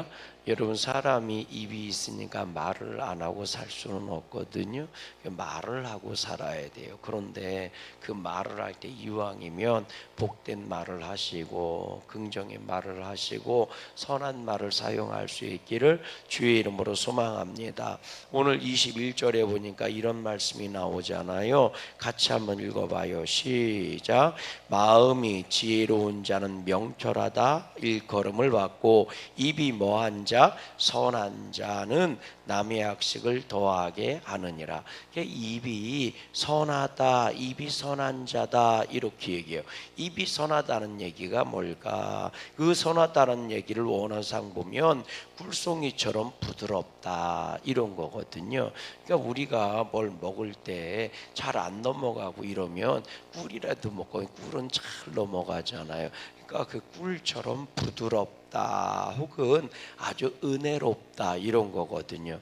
yeah 여러분 사람이 입이 있으니까 말을 안 하고 살 수는 없거든요. 말을 하고 살아야 돼요. 그런데 그 말을 할 때 이왕이면 복된 말을 하시고 긍정의 말을 하시고 선한 말을 사용할 수 있기를 주의 이름으로 소망합니다. 오늘 21절에 보니까 이런 말씀이 나오잖아요. 같이 한번 읽어봐요. 시작. 마음이 지혜로운 자는 명철하다 일컬음을 받고 입이 뭐한 자 선한 자는 남의 학식을 더하게 하느니라. 입이 선하다, 입이 선한 자다 이렇게 얘기해요. 입이 선하다는 얘기가 뭘까? 그 선하다는 얘기를 원어상 보면 꿀송이처럼 부드럽다 이런 거거든요. 그러니까 우리가 뭘 먹을 때 잘 안 넘어가고 이러면 꿀이라도 먹고 꿀은 잘 넘어가잖아요. 그러니까 그 꿀처럼 부드럽 다 혹은 아주 은혜롭다 이런 거거든요.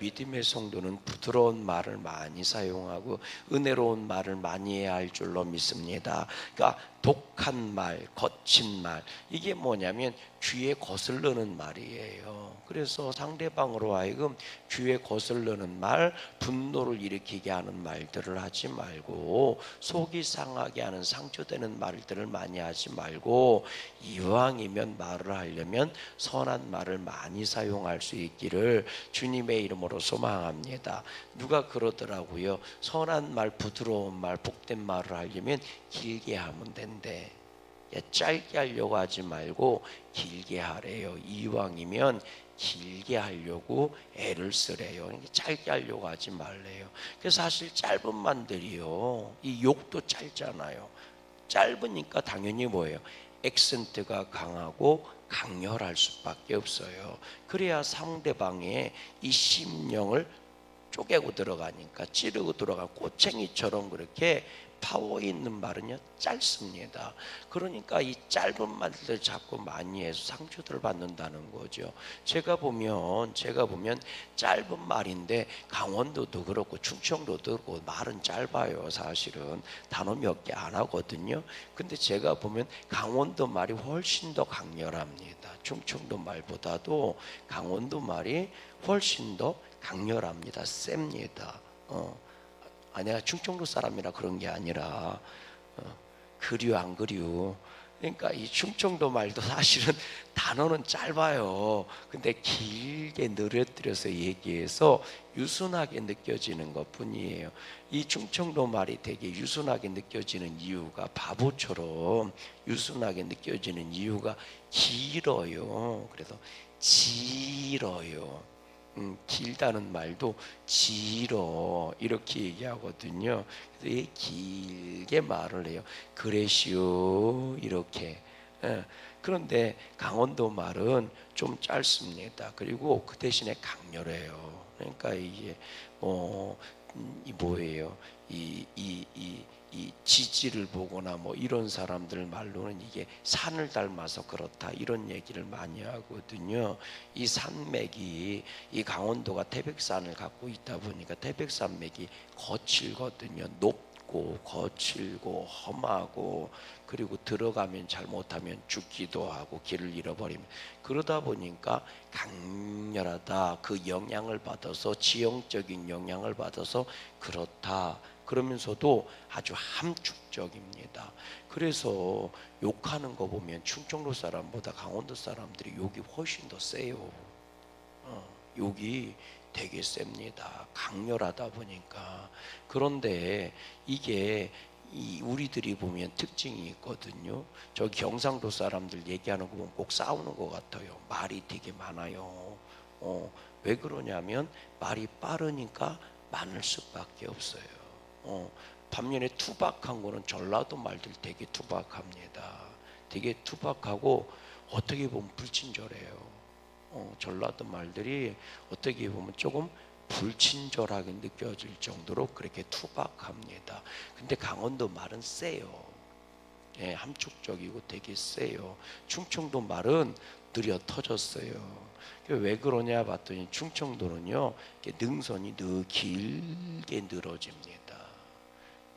믿음의 성도는 부드러운 말을 많이 사용하고 은혜로운 말을 많이 해야 할 줄로 믿습니다. 그러니까 독한 말, 거친 말 이게 뭐냐면 귀에 거슬르는 말이에요. 그래서 상대방으로 하여금 귀에 거슬르는 말, 분노를 일으키게 하는 말들을 하지 말고 속이 상하게 하는 상처되는 말들을 많이 하지 말고 이왕이면 말을 하려면 선한 말을 많이 사용할 수 있기를 주님의 이름으로 소망합니다. 누가 그러더라고요. 선한 말, 부드러운 말, 복된 말을 하려면 길게 하면 된대. 야, 짧게 하려고 하지 말고 길게 하래요. 이왕이면 길게 하려고 애를 쓰래요. 짧게 하려고 하지 말래요. 그래서 사실 짧은 말들이요. 이 욕도 짧잖아요. 짧으니까 당연히 뭐예요? 액센트가 강하고 강렬할 수밖에 없어요. 그래야 상대방의 이 심령을 쪼개고 들어가니까 찌르고 들어가 꼬챙이처럼 그렇게 파워 있는 말은요 짧습니다. 그러니까 이 짧은 말들 자꾸 많이 해서 상처들을 받는다는 거죠. 제가 보면 제가 보면 짧은 말인데 강원도도 그렇고 충청도도 그렇고 말은 짧아요. 사실은 단어 몇 개 안 하거든요. 근데 제가 보면 강원도 말이 훨씬 더 강렬합니다. 충청도 말보다도 강원도 말이 훨씬 더 강렬합니다. 셉니다. 어. 아, 내가 충청도 사람이라 그런 게 아니라 어, 그리워 안 그리워. 그러니까 이 충청도 말도 사실은 단어는 짧아요. 근데 길게 늘어뜨려서 얘기해서 유순하게 느껴지는 것 뿐이에요. 이 충청도 말이 되게 유순하게 느껴지는 이유가 바보처럼 유순하게 느껴지는 이유가 길어요. 그래서 길어요. 음, 길다는 말도 지러 이렇게 얘기하거든요. 그래서 길게 말을 해요. 그래시오 이렇게. 예. 그런데 강원도 말은 좀 짧습니다. 그리고 그 대신에 강렬해요. 그러니까 이게 뭐, 음, 이 뭐예요? 이 이, 이, 이 지지를 보거나 뭐 이런 사람들 말로는 이게 산을 닮아서 그렇다 이런 얘기를 많이 하거든요. 이 산맥이 이 강원도가 태백산을 갖고 있다 보니까 태백산맥이 거칠거든요. 높고 거칠고 험하고 그리고 들어가면 잘못하면 죽기도 하고 길을 잃어버리면 그러다 보니까 강렬하다 그 영향을 받아서 지형적인 영향을 받아서 그렇다. 그러면서도 아주 함축적입니다. 그래서 욕하는 거 보면 충청도 사람보다 강원도 사람들이 욕이 훨씬 더 세요. 어, 욕이 되게 셉니다. 강렬하다 보니까. 그런데 이게 이 우리들이 보면 특징이 있거든요. 저 경상도 사람들 얘기하는 거 보면 꼭 싸우는 것 같아요. 말이 되게 많아요. 어, 왜 그러냐면 말이 빠르니까 많을 수밖에 없어요. 어, 반면에 투박한 거는 전라도 말들 되게 투박합니다. 되게 투박하고 어떻게 보면 불친절해요. 어, 전라도 말들이 어떻게 보면 조금 불친절하게 느껴질 정도로 그렇게 투박합니다. 근데 강원도 말은 세요. 예, 함축적이고 되게 세요. 충청도 말은 느려 터졌어요. 왜 그러냐 봤더니 충청도는요 능선이 늘 길게 늘어집니다.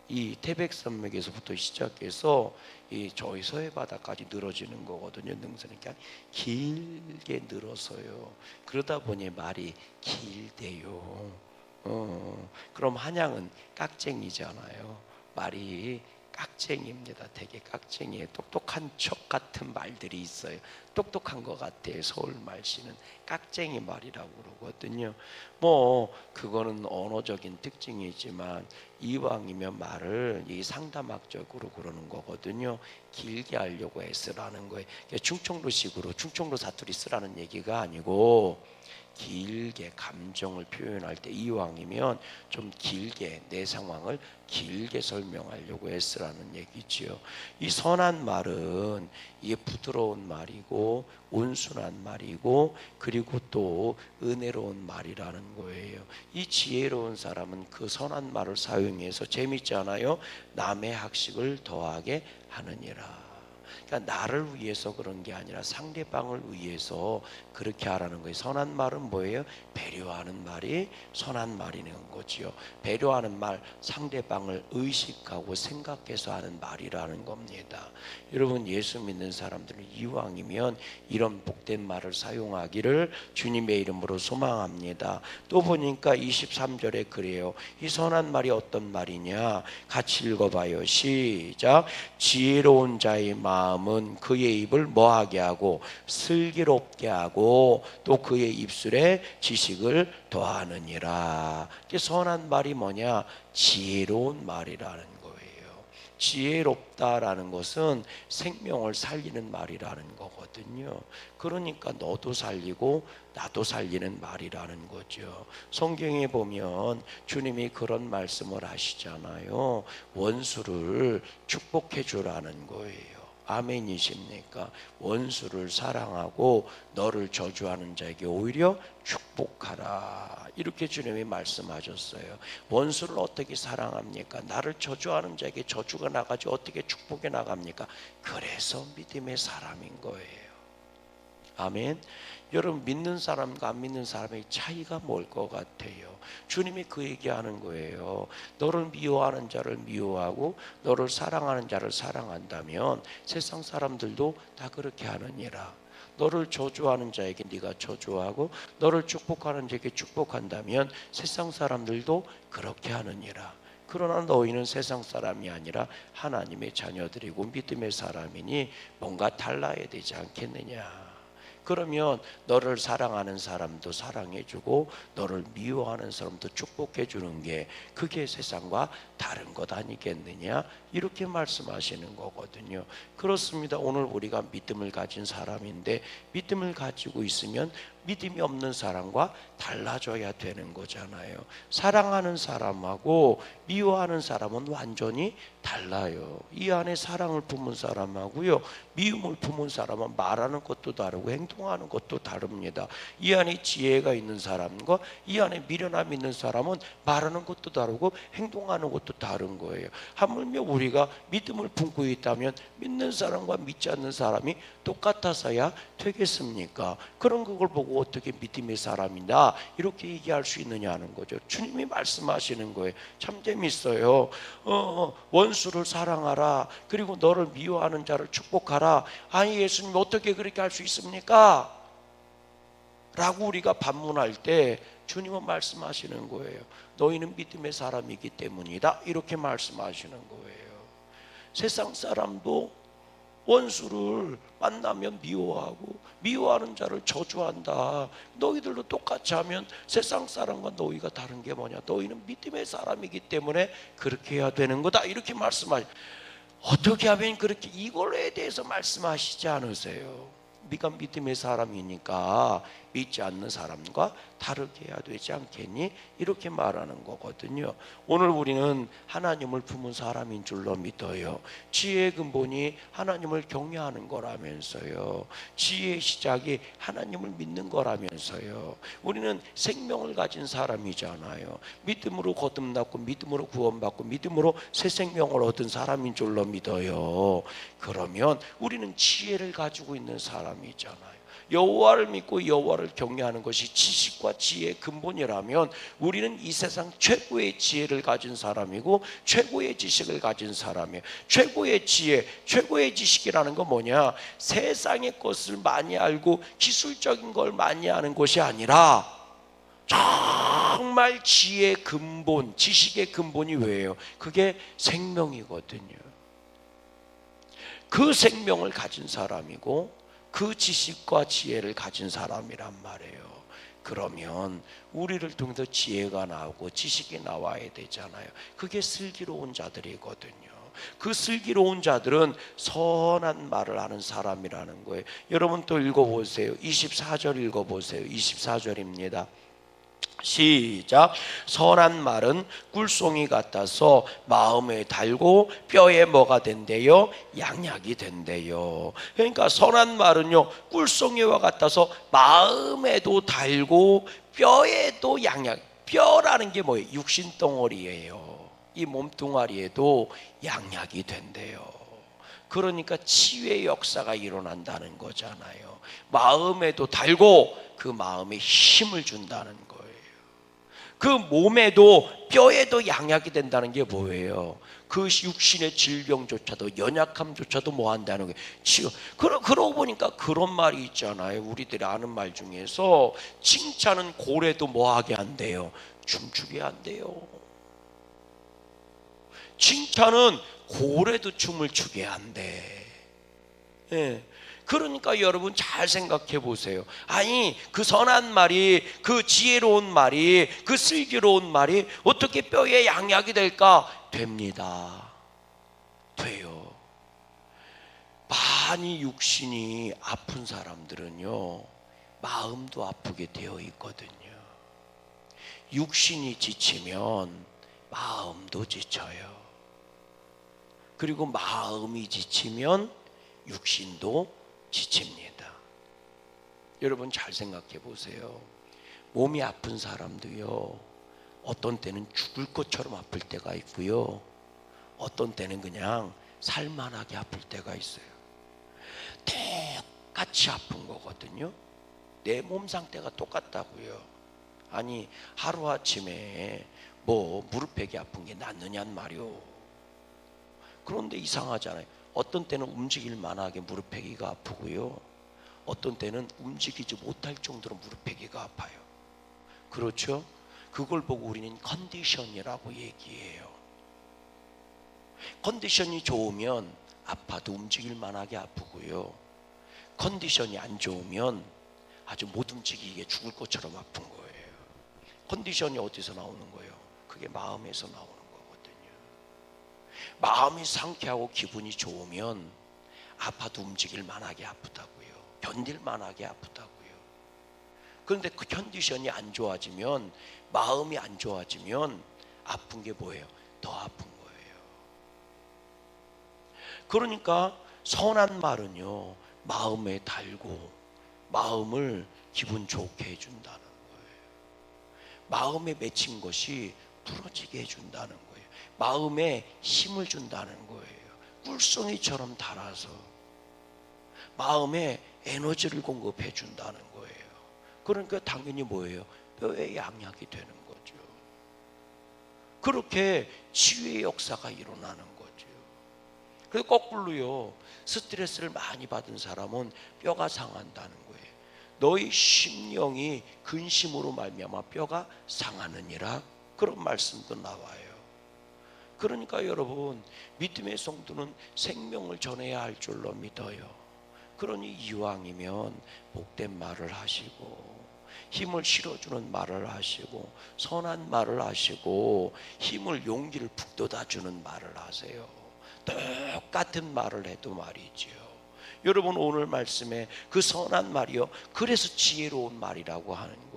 이 태백산맥에서부터 시작해서 이 저희 서해 바다까지 늘어지는 거거든요. 능선이 그러니까 길게 늘어서요. 그러다 보니 말이 길대요. 어, 그럼 한양은 깍쟁이잖아요. 말이 깍쟁이입니다. 되게 깍쟁이에요. 똑똑한 척 같은 말들이 있어요. 똑똑한 것 같아요. 서울 말씨는 깍쟁이 말이라고 그러거든요. 뭐 그거는 언어적인 특징이지만 이왕이면 말을 이 상담학적으로 그러는 거거든요. 길게 하려고 애쓰라는 거예요. 그러니까 충청도식으로 충청도 사투리 쓰라는 얘기가 아니고 길게 감정을 표현할 때 이왕이면 좀 길게 내 상황을 길게 설명하려고 애쓰라는 얘기지요. 이 선한 말은 이게 부드러운 말이고 온순한 말이고 그리고 또 은혜로운 말이라는 거예요. 이 지혜로운 사람은 그 선한 말을 사용해서 재밌잖아요. 남의 학식을 더하게 하느니라. 그러니까 나를 위해서 그런 게 아니라 상대방을 위해서 그렇게 하라는 거예요. 선한 말은 뭐예요? 배려하는 말이 선한 말이는 거지요. 배려하는 말, 상대방을 의식하고 생각해서 하는 말이라는 겁니다. 여러분 예수 믿는 사람들은 이왕이면 이런 복된 말을 사용하기를 주님의 이름으로 소망합니다. 또 보니까 23절에 그래요. 이 선한 말이 어떤 말이냐? 같이 읽어봐요. 시작. 지혜로운 자의 마음 은 그의 입을 뭐하게 하고 슬기롭게 하고 또 그의 입술에 지식을 더하느니라. 선한 말이 뭐냐? 지혜로운 말이라는 거예요. 지혜롭다라는 것은 생명을 살리는 말이라는 거거든요. 그러니까 너도 살리고 나도 살리는 말이라는 거죠. 성경에 보면 주님이 그런 말씀을 하시잖아요. 원수를 축복해 주라는 거예요. 아멘이십니까? 원수를 사랑하고 너를 저주하는 자에게 오히려 축복하라. 이렇게 주님이 말씀하셨어요. 원수를 어떻게 사랑합니까? 나를 저주하는 자에게 저주가 나가지 어떻게 축복이 나갑니까? 그래서 믿음의 사람인 거예요. 아멘. 여러분 믿는 사람과 안 믿는 사람의 차이가 뭘 것 같아요? 주님이 그 얘기하는 거예요. 너를 미워하는 자를 미워하고 너를 사랑하는 자를 사랑한다면 세상 사람들도 다 그렇게 하느니라. 너를 저주하는 자에게 네가 저주하고 너를 축복하는 자에게 축복한다면 세상 사람들도 그렇게 하느니라. 그러나 너희는 세상 사람이 아니라 하나님의 자녀들이고 믿음의 사람이니 뭔가 달라야 되지 않겠느냐. 그러면 너를 사랑하는 사람도 사랑해주고 너를 미워하는 사람도 축복해주는 게 그게 세상과 다른 것 아니겠느냐 이렇게 말씀하시는 거거든요. 그렇습니다. 오늘 우리가 믿음을 가진 사람인데 믿음을 가지고 있으면 믿음이 없는 사람과 달라져야 되는 거잖아요. 사랑하는 사람하고 미워하는 사람은 완전히 달라요. 이 안에 사랑을 품은 사람하고요. 미움을 품은 사람은 말하는 것도 다르고 행동하는 것도 다릅니다. 이 안에 지혜가 있는 사람과 이 안에 미련함 있는 사람은 말하는 것도 다르고 행동하는 것도 다른 거예요. 하물며 우리가 믿음을 품고 있다면 믿는 사람과 믿지 않는 사람이 똑같아서야 되겠습니까? 그런 그걸 보고 어떻게 믿음의 사람이다 이렇게 얘기할 수 있느냐는 거죠. 주님이 말씀하시는 거예요. 참 재밌어요. 어, 원수를 사랑하라. 그리고 너를 미워하는 자를 축복하라. 아니 예수님 어떻게 그렇게 할 수 있습니까? 라고 우리가 반문할 때 주님은 말씀하시는 거예요. 너희는 믿음의 사람이기 때문이다. 이렇게 말씀하시는 거예요. 세상 사람도 원수를 만나면 미워하고 미워하는 자를 저주한다. 너희들도 똑같이 하면 세상 사람과 너희가 다른 게 뭐냐? 너희는 믿음의 사람이기 때문에 그렇게 해야 되는 거다. 이렇게 말씀하 어떻게 하면 그렇게 이걸에 대해서 말씀하시지 않으세요? 네가 믿음의 사람이니까 믿지 않는 사람과 다르게 해야 되지 않겠니? 이렇게 말하는 거거든요. 오늘 우리는 하나님을 품은 사람인 줄로 믿어요. 지혜의 근본이 하나님을 경외하는 거라면서요. 지혜의 시작이 하나님을 믿는 거라면서요. 우리는 생명을 가진 사람이잖아요. 믿음으로 거듭났고 믿음으로 구원받고 믿음으로 새 생명을 얻은 사람인 줄로 믿어요. 그러면 우리는 지혜를 가지고 있는 사람이잖아요. 여호와를 믿고 여호와를 경외하는 것이 지식과 지혜의 근본이라면 우리는 이 세상 최고의 지혜를 가진 사람이고 최고의 지식을 가진 사람이에요. 최고의 지혜, 최고의 지식이라는 건 뭐냐? 세상의 것을 많이 알고 기술적인 걸 많이 아는 것이 아니라 정말 지혜의 근본, 지식의 근본이 왜요? 그게 생명이거든요. 그 생명을 가진 사람이고 그 지식과 지혜를 가진 사람이란 말이에요. 그러면 우리를 통해서 지혜가 나오고 지식이 나와야 되잖아요. 그게 슬기로운 자들이거든요. 그 슬기로운 자들은 선한 말을 하는 사람이라는 거예요. 여러분 또 읽어보세요. 24절 읽어보세요. 24절입니다. 시작. 선한 말은 꿀송이 같아서 마음에 달고 뼈에 뭐가 된대요? 양약이 된대요. 그러니까 선한 말은요, 꿀송이와 같아서 마음에도 달고 뼈에도 양약. 뼈라는 게 뭐예요? 육신 덩어리예요. 이 몸뚱아리에도 양약이 된대요. 그러니까 치유의 역사가 일어난다는 거잖아요. 마음에도 달고 그 마음에 힘을 준다는. 그 몸에도 뼈에도 양약이 된다는 게 뭐예요? 그 육신의 질병조차도 연약함조차도 뭐 한다는 거예요. 치유. 그러, 그러고 보니까 그런 말이 있잖아요. 우리들이 아는 말 중에서 칭찬은 고래도 뭐 하게 한대요? 춤추게 한대요. 칭찬은 고래도 춤을 추게 한대. 예. 그러니까 여러분 잘 생각해 보세요. 아니, 그 선한 말이, 그 지혜로운 말이, 그 슬기로운 말이 어떻게 뼈에 양약이 될까? 됩니다. 돼요. 많이 육신이 아픈 사람들은요, 마음도 아프게 되어 있거든요. 육신이 지치면 마음도 지쳐요. 그리고 마음이 지치면 육신도 지칩니다. 여러분 잘 생각해 보세요. 몸이 아픈 사람도요. 어떤 때는 죽을 것처럼 아플 때가 있고요. 어떤 때는 그냥 살만하게 아플 때가 있어요. 똑같이 아픈 거거든요. 내 몸 상태가 똑같다고요. 아니 하루 아침에 뭐 무릎팩이 아픈 게 낫느냐는 말이요. 그런데 이상하잖아요. 어떤 때는 움직일 만하게 무릎패기가 아프고요. 어떤 때는 움직이지 못할 정도로 무릎패기가 아파요. 그렇죠? 그걸 보고 우리는 컨디션이라고 얘기해요. 컨디션이 좋으면 아파도 움직일 만하게 아프고요. 컨디션이 안 좋으면 아주 못 움직이게 죽을 것처럼 아픈 거예요. 컨디션이 어디서 나오는 거예요? 그게 마음에서 나오는. 마음이 상쾌하고 기분이 좋으면 아파도 움직일 만하게 아프다고요. 견딜 만하게 아프다고요. 그런데 그 컨디션이 안 좋아지면 마음이 안 좋아지면 아픈 게 뭐예요? 더 아픈 거예요. 그러니까 선한 말은요. 마음에 달고 마음을 기분 좋게 해준다는 거예요. 마음에 맺힌 것이 부러지게 해준다는 거예요. 마음에 힘을 준다는 거예요. 꿀송이처럼 달아서 마음에 에너지를 공급해 준다는 거예요. 그러니까 당연히 뭐예요? 뼈에 양약이 되는 거죠. 그렇게 치유의 역사가 일어나는 거죠. 그래서 거꾸로요. 스트레스를 많이 받은 사람은 뼈가 상한다는 거예요. 너희 심령이 근심으로 말미암아 뼈가 상하느니라 그런 말씀도 나와요. 그러니까 여러분 믿음의 성도는 생명을 전해야 할 줄로 믿어요. 그러니 이왕이면 복된 말을 하시고 힘을 실어주는 말을 하시고 선한 말을 하시고 힘을 용기를 북돋아주는 말을 하세요. 똑같은 말을 해도 말이지요. 여러분 오늘 말씀에 그 선한 말이요. 그래서 지혜로운 말이라고 하는 거예요.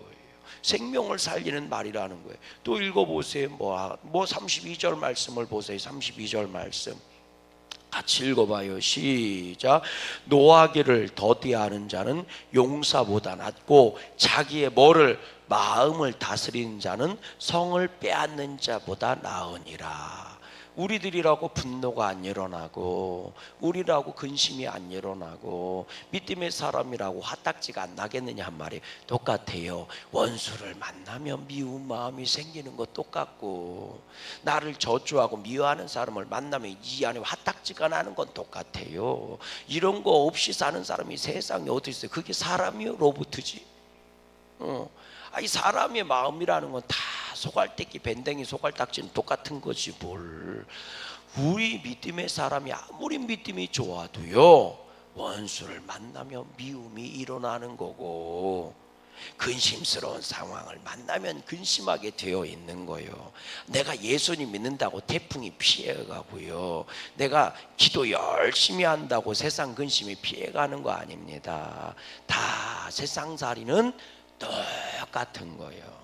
생명을 살리는 말이라는 거예요. 또 읽어보세요. 뭐, 뭐 32절 말씀을 보세요. 32절 말씀. 같이 읽어봐요. 시작. 노하기를 더디하는 자는 용사보다 낫고 자기의 뭐를 마음을 다스리는 자는 성을 빼앗는 자보다 나으니라. 우리들이라고 분노가 안 일어나고 우리라고 근심이 안 일어나고 믿음의 사람이라고 화딱지가 안 나겠느냐 한 말이 똑같아요. 원수를 만나면 미운 마음이 생기는 거 똑같고 나를 저주하고 미워하는 사람을 만나면 이 안에 화딱지가 나는 건 똑같아요. 이런 거 없이 사는 사람이 세상에 어디 있어요? 그게 사람이요 로봇이지. 어. 아 이 사람의 마음이라는 건 다 소갈대기 밴댕이 소갈딱지는 똑같은 거지 뭘 우리 믿음의 사람이 아무리 믿음이 좋아도요 원수를 만나면 미움이 일어나는 거고 근심스러운 상황을 만나면 근심하게 되어 있는 거예요. 내가 예수님 믿는다고 태풍이 피해가고요. 내가 기도 열심히 한다고 세상 근심이 피해가는 거 아닙니다. 다 세상살이는 똑같은 거예요.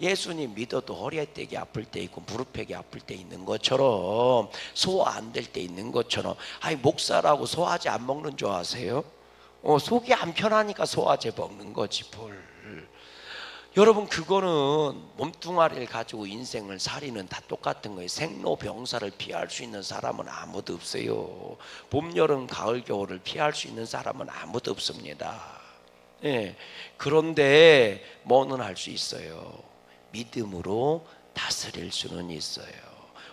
예수님 믿어도 허리에떼기 아플 때 있고 무릎팩이 아플 때 있는 것처럼 소화 안 될 때 있는 것처럼 아니 목사라고 소화제 안 먹는 줄 아세요? 어, 속이 안 편하니까 소화제 먹는 거지 뭘. 여러분 그거는 몸뚱아리를 가지고 인생을 살이는 다 똑같은 거예요. 생로병사를 피할 수 있는 사람은 아무도 없어요. 봄, 여름, 가을, 겨울을 피할 수 있는 사람은 아무도 없습니다. 예. 그런데 뭐는 할 수 있어요. 믿음으로 다스릴 수는 있어요.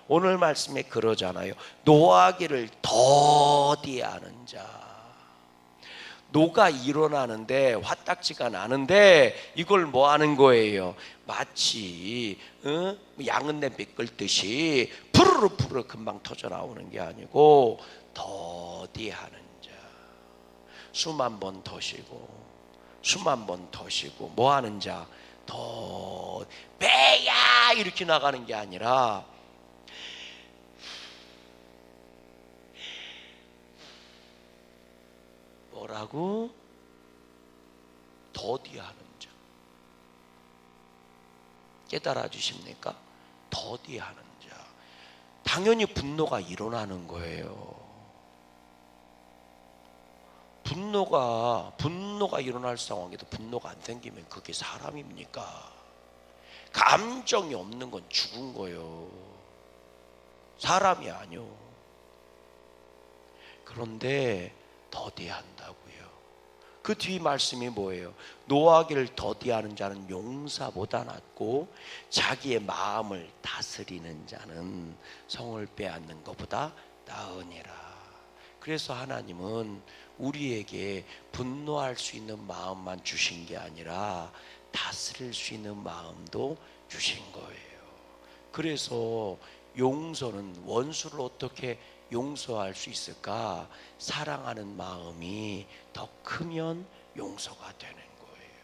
오늘 말씀에 그러잖아요. 노하기를 더디하는 자. 노가 일어나는데 화딱지가 나는데 이걸 뭐 하는 거예요? 마치 어? 양은 냄비 끓듯이 푸르르 푸르르 금방 터져 나오는 게 아니고 더디하는 자. 수만 번더 쉬고 수만 번더 쉬고 뭐 하는 자? 더 배야 이렇게 나가는 게 아니라 뭐라고 더디하는 자 깨달아 주십니까? 더디하는 자 당연히 분노가 일어나는 거예요. 분노가 분노가 일어날 상황에도 분노가 안 생기면 그게 사람입니까? 감정이 없는 건 죽은 거요. 사람이 아니요. 그런데 더디한다고요. 그 뒤 말씀이 뭐예요? 노하기를 더디하는 자는 용사보다 낫고 자기의 마음을 다스리는 자는 성을 빼앗는 것보다 나으니라. 그래서 하나님은 우리에게 분노할 수 있는 마음만 주신 게 아니라 다스릴 수 있는 마음도 주신 거예요. 그래서 용서는 원수를 어떻게 용서할 수 있을까? 사랑하는 마음이 더 크면 용서가 되는 거예요.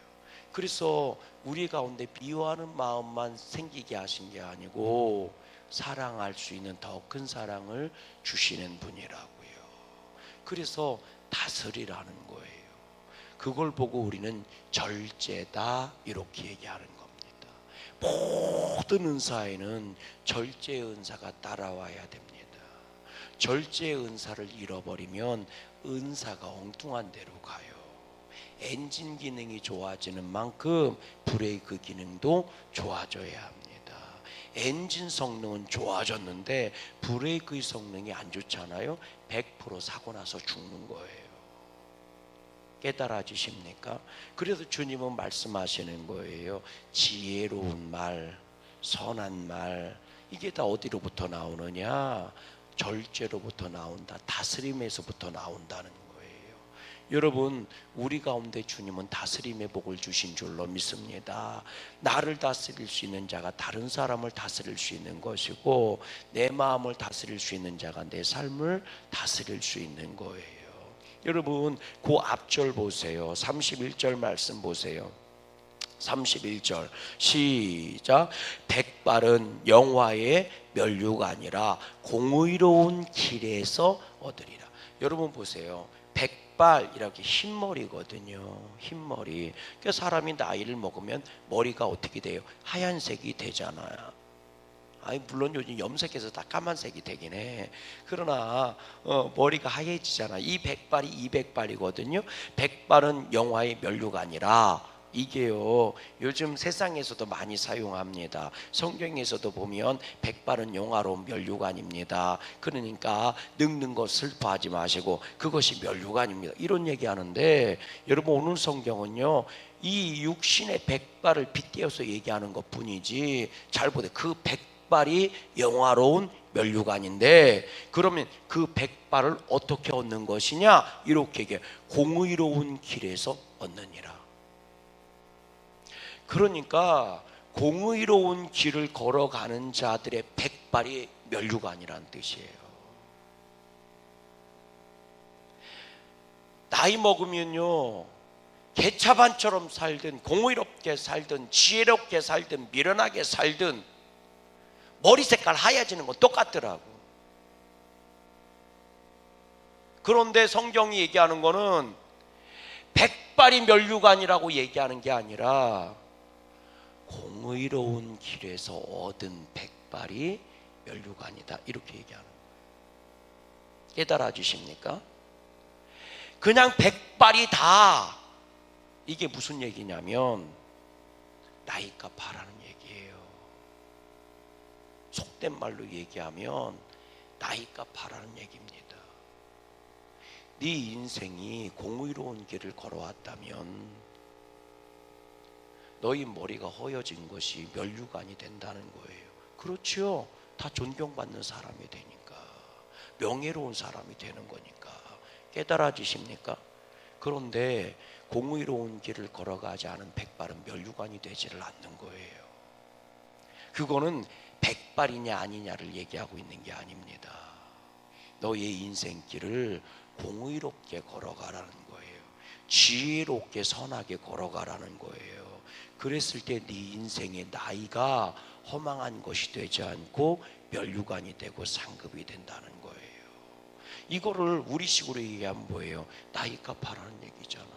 그래서 우리 가운데 미워하는 마음만 생기게 하신 게 아니고 사랑할 수 있는 더 큰 사랑을 주시는 분이라고요. 그래서 다스리라는 거예요. 그걸 보고 우리는 절제다 이렇게 얘기하는 겁니다. 모든 은사에는 절제 은사가 따라와야 됩니다. 절제 은사를 잃어버리면 은사가 엉뚱한 데로 가요. 엔진 기능이 좋아지는 만큼 브레이크 기능도 좋아져야 합니다. 엔진 성능은 좋아졌는데 브레이크의 성능이 안 좋잖아요. 100% 사고 나서 죽는 거예요. 깨달아 주십니까? 그래서 주님은 말씀하시는 거예요. 지혜로운 말, 선한 말, 이게 다 어디로부터 나오느냐? 절제로부터 나온다. 다스림에서부터 나온다는. 여러분, 우리 가운데 주님은 다스림의 복을 주신 줄로 믿습니다. 나를 다스릴 수 있는 자가 다른 사람을 다스릴 수 있는 것이고, 내 마음을 다스릴 수 있는 자가 내 삶을 다스릴 수 있는 거예요. 여러분, 그 앞절 보세요. 31절 말씀 보세요. 31절 시작 백발은 영화의 멸류가 아니라 공의로운 길에서 얻으리라 여러분 보세요 백 발 이렇게 흰머리거든요 흰머리 그 사람이 나이를 먹으면 머리가 어떻게 돼요 하얀색이 되잖아요 아니 물론 요즘 염색해서 다 까만색이 되긴 해. 그러나 어, 머리가 하얘지잖아. 이 백발이 이 백발이거든요. 백발은 영화의 멸류가 아니라 이게요 요즘 세상에서도 많이 사용합니다. 성경에서도 보면 백발은 영화로운 멸류관입니다. 그러니까 늙는 것 슬퍼하지 마시고 그것이 멸류관입니다. 이런 얘기하는데 여러분 오늘 성경은요 이 육신의 백발을 빗대어서 얘기하는 것 뿐이지 잘 보세요. 그 백발이 영화로운 멸류관인데 그러면 그 백발을 어떻게 얻는 것이냐? 이렇게 얘기해 공의로운 길에서 얻느니라 그러니까 공의로운 길을 걸어가는 자들의 백발이 멸류관이라는 뜻이에요. 나이 먹으면요 개차반처럼 살든 공의롭게 살든 지혜롭게 살든 미련하게 살든 머리 색깔 하얘지는 건 똑같더라고. 그런데 성경이 얘기하는 거는 백발이 멸류관이라고 얘기하는 게 아니라 공의로운 길에서 얻은 백발이 멸류관이다 이렇게 얘기하는 거예요. 깨달아 주십니까? 그냥 백발이 다 이게 무슨 얘기냐면 나이값 하라는 얘기예요. 속된 말로 얘기하면 나이값 하라는 얘기입니다. 네 인생이 공의로운 길을 걸어왔다면 너희 머리가 허여진 것이 멸류관이 된다는 거예요. 그렇죠. 다 존경받는 사람이 되니까 명예로운 사람이 되는 거니까 깨달아지십니까? 그런데 공의로운 길을 걸어가지 않은 백발은 멸류관이 되지를 않는 거예요. 그거는 백발이냐 아니냐를 얘기하고 있는 게 아닙니다. 너의 인생길을 공의롭게 걸어가라는 거예요. 지혜롭게 선하게 걸어가라는 거예요. 그랬을 때 네 인생의 나이가 허망한 것이 되지 않고 멸류관이 되고 상급이 된다는 거예요. 이거를 우리식으로 얘기하면 뭐예요? 나이 값 하라는 얘기잖아요.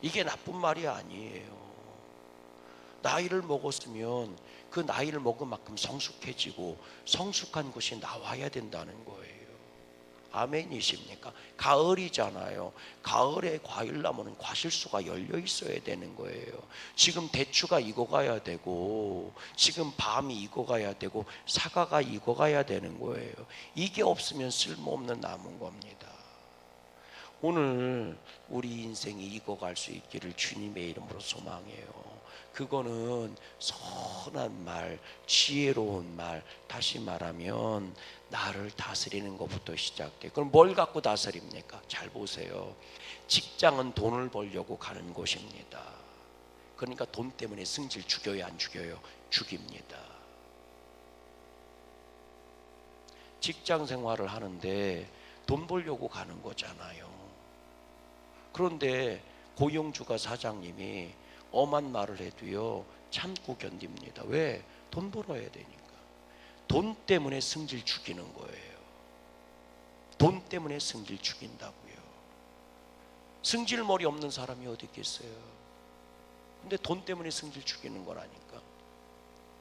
이게 나쁜 말이 아니에요. 나이를 먹었으면 그 나이를 먹은 만큼 성숙해지고 성숙한 것이 나와야 된다는 거예요. 아멘이십니까? 가을이잖아요. 가을에 과일나무는 과실수가 열려 있어야 되는 거예요. 지금 대추가 익어가야 되고, 지금 밤이 익어가야 되고, 사과가 익어가야 되는 거예요. 이게 없으면 쓸모없는 나무인 겁니다. 오늘 우리 인생이 익어갈 수 있기를 주님의 이름으로 소망해요. 그거는 선한 말, 지혜로운 말, 다시 말하면 나를 다스리는 것부터 시작돼. 그럼 뭘 갖고 다스립니까? 잘 보세요. 직장은 돈을 벌려고 가는 곳입니다. 그러니까 돈 때문에 승질 죽여요, 안 죽여요? 죽입니다. 직장 생활을 하는데 돈 벌려고 가는 거잖아요. 그런데 고용주가 사장님이 엄한 말을 해도요 참고 견딥니다. 왜? 돈 벌어야 되니까. 돈 때문에 승질 죽이는 거예요. 돈 때문에 승질 죽인다고요. 승질 머리 없는 사람이 어디 있겠어요? 근데 돈 때문에 승질 죽이는 거라니까.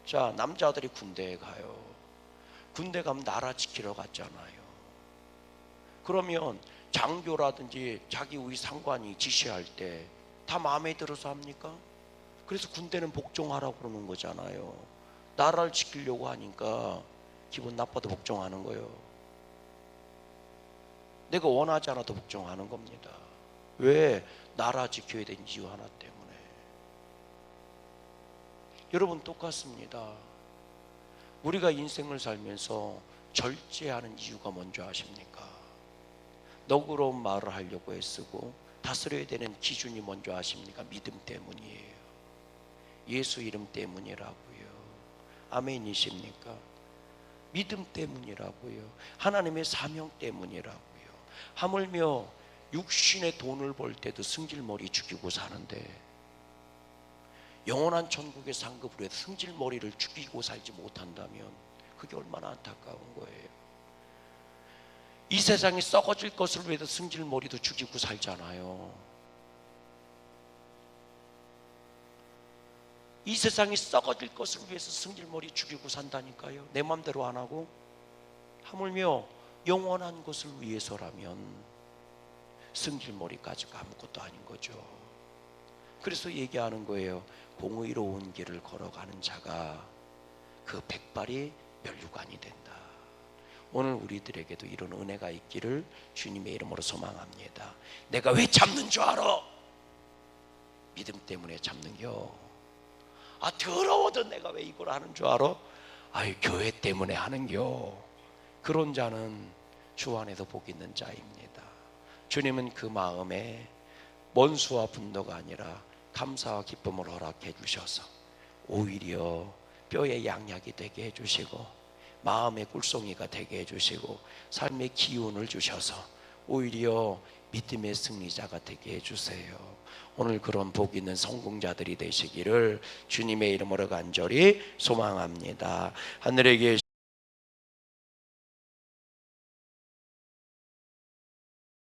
자, 남자들이 군대에 가요. 군대 가면 나라 지키러 갔잖아요. 그러면 장교라든지 자기 우리 상관이 지시할 때 다 마음에 들어서 합니까? 그래서 군대는 복종하라고 그러는 거잖아요. 나라를 지키려고 하니까 기분 나빠도 복종하는 거예요. 내가 원하지 않아도 복종하는 겁니다. 왜? 나라 지켜야 되는 이유 하나 때문에. 여러분 똑같습니다. 우리가 인생을 살면서 절제하는 이유가 뭔지 아십니까? 너그러운 말을 하려고 애쓰고 다스려야 되는 기준이 뭔지 아십니까? 믿음 때문이에요. 예수 이름 때문이라고요. 아멘이십니까? 믿음 때문이라고요. 하나님의 사명 때문이라고요. 하물며 육신의 돈을 벌 때도 승질머리 죽이고 사는데 영원한 천국의 상급으로 승질머리를 죽이고 살지 못한다면 그게 얼마나 안타까운 거예요. 이 세상이 썩어질 것을 위해서 승질머리도 죽이고 살잖아요. 이 세상이 썩어질 것을 위해서 승질머리 죽이고 산다니까요. 내 마음대로 안 하고 하물며 영원한 것을 위해서라면 승질머리까지가 아무것도 아닌 거죠. 그래서 얘기하는 거예요. 공의로운 길을 걸어가는 자가 그 백발이 면류관이 된다. 오늘 우리들에게도 이런 은혜가 있기를 주님의 이름으로 소망합니다. 내가 왜 참는 줄 알아? 믿음 때문에 참는겨. 아 더러워도 내가 왜 이걸 하는 줄 알아? 아유 교회 때문에 하는겨. 그런 자는 주 안에서 복 있는 자입니다. 주님은 그 마음에 원수와 분노가 아니라 감사와 기쁨을 허락해 주셔서 오히려 뼈의 양약이 되게 해주시고 마음의 꿀송이가 되게 해주시고 삶의 기운을 주셔서 오히려 믿음의 승리자가 되게 해주세요. 오늘 그런 복 있는 성공자들이 되시기를 주님의 이름으로 간절히 소망합니다. 하늘에 계신